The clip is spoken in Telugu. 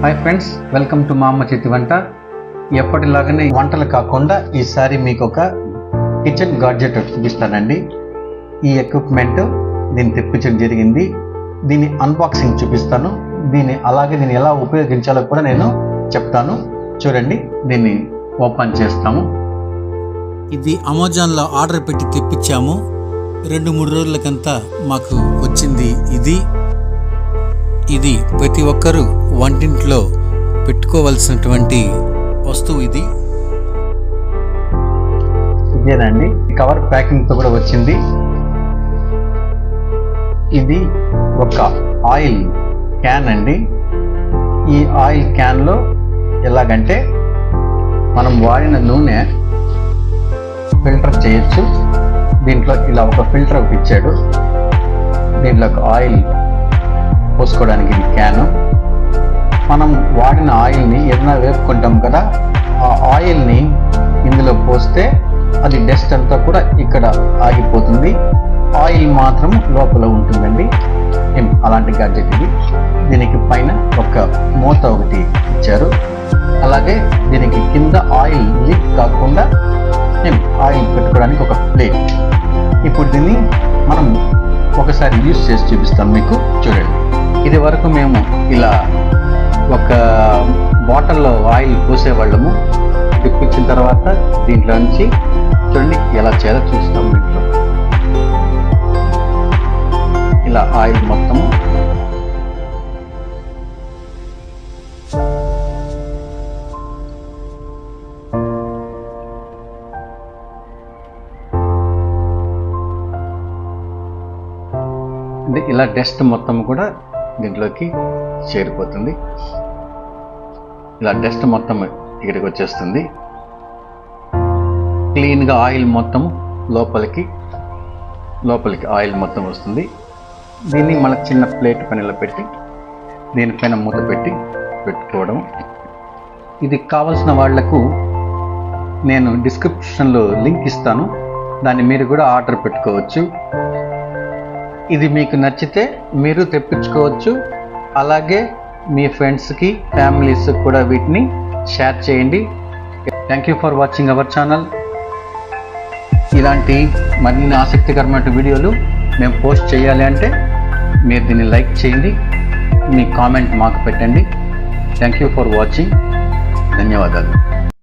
హాయ్ ఫ్రెండ్స్ వెల్కమ్ టు మా అమ్మ చేతి వంట. ఎప్పటిలాగానే వంటలు కాకుండా ఈసారి మీకు ఒక కిచెన్ గాడ్జెట్ చూపిస్తానండి. ఈ ఎక్విప్మెంట్ దీన్ని తెప్పించడం జరిగింది. దీని అన్బాక్సింగ్ చూపిస్తాను. దీన్ని అలాగే దీన్ని ఎలా ఉపయోగించాలో కూడా నేను చెప్తాను. చూడండి దీన్ని ఓపెన్ చేస్తాము. ఇది అమెజాన్లో ఆర్డర్ పెట్టి తెప్పించాము. రెండు మూడు రోజులకంతా మాకు వచ్చింది ఇది. ఇది ప్రతి ఒక్కరూ వంటింట్లో పెట్టుకోవలసినటువంటి వస్తువు ఇది. ఇదేనండి. కవర్ ప్యాకింగ్తో కూడా వచ్చింది. ఇది ఒక ఆయిల్ క్యాన్ అండి. ఈ ఆయిల్ క్యాన్లో ఎలాగంటే మనం వాడిన నూనె ఫిల్టర్ చేయొచ్చు. దీంట్లో ఇలా ఒక ఫిల్టర్ ఒకటి ఇచ్చాడు. దీంట్లో ఆయిల్ పోసుకోవడానికి ఇది క్యాను. మనం వాడిన ఆయిల్ని ఏదైనా వేపుకుంటాం కదా ఆ ఆయిల్ని ఇందులో పోస్తే అది డస్ట్ అంతా కూడా ఇక్కడ ఆగిపోతుంది. ఆయిల్ మాత్రం లోపల ఉంటుందండి. అలాంటి గాడ్జెట్ ఇది. దీనికి పైన ఒక మూత ఒకటి ఇచ్చారు. అలాగే దీనికి కింద ఆయిల్ లీక్ కాకుండా ఆయిల్ పెట్టుకోవడానికి ఒక ప్లేట్. ఇప్పుడు దీన్ని మనం ఒకసారి యూస్ చేసి చూపిస్తాం మీకు. చూడండి. ఇది వరకు మేము ఇలా ఒక బాటిల్లో ఆయిల్ పోసేవాళ్ళము. తెప్పించిన తర్వాత దీంట్లో నుంచి చూడండి ఎలా చేయాలో చూస్తాం దీంట్లో ఇలా ఆయిల్ మొత్తము. అంటే ఇలా డస్ట్ మొత్తం కూడా దీంట్లోకి చేరిపోతుంది. ఇలా డస్ట్ మొత్తం ఇక్కడికి వచ్చేస్తుంది క్లీన్గా ఆయిల్ మొత్తం లోపలికి లోపలికి ఆయిల్ మొత్తం వస్తుంది. దీన్ని మన చిన్న ప్లేట్ పనిలో పెట్టి దీనిపైన మూత పెట్టి పెట్టుకోవడం. ఇది కావలసిన వాళ్ళకు నేను డిస్క్రిప్షన్లో లింక్ ఇస్తాను. దాన్ని మీరు కూడా ఆర్డర్ పెట్టుకోవచ్చు. ఇది మీకు నచ్చితే మీరు తెప్పించుకోవచ్చు. అలాగే మీ ఫ్రెండ్స్కి ఫ్యామిలీస్ కూడా వీటిని షేర్ చేయండి. Thank you for watching our channel ఇలాంటి మరిన్ని ఆసక్తికరమైన వీడియోలు మేము పోస్ట్ చేయాలి అంటే మీరు దీన్ని లైక్ చేయండి. మీ కామెంట్ మాకు పెట్టండి. థ్యాంక్ యూ ఫర్ వాచింగ్ ధన్యవాదాలు.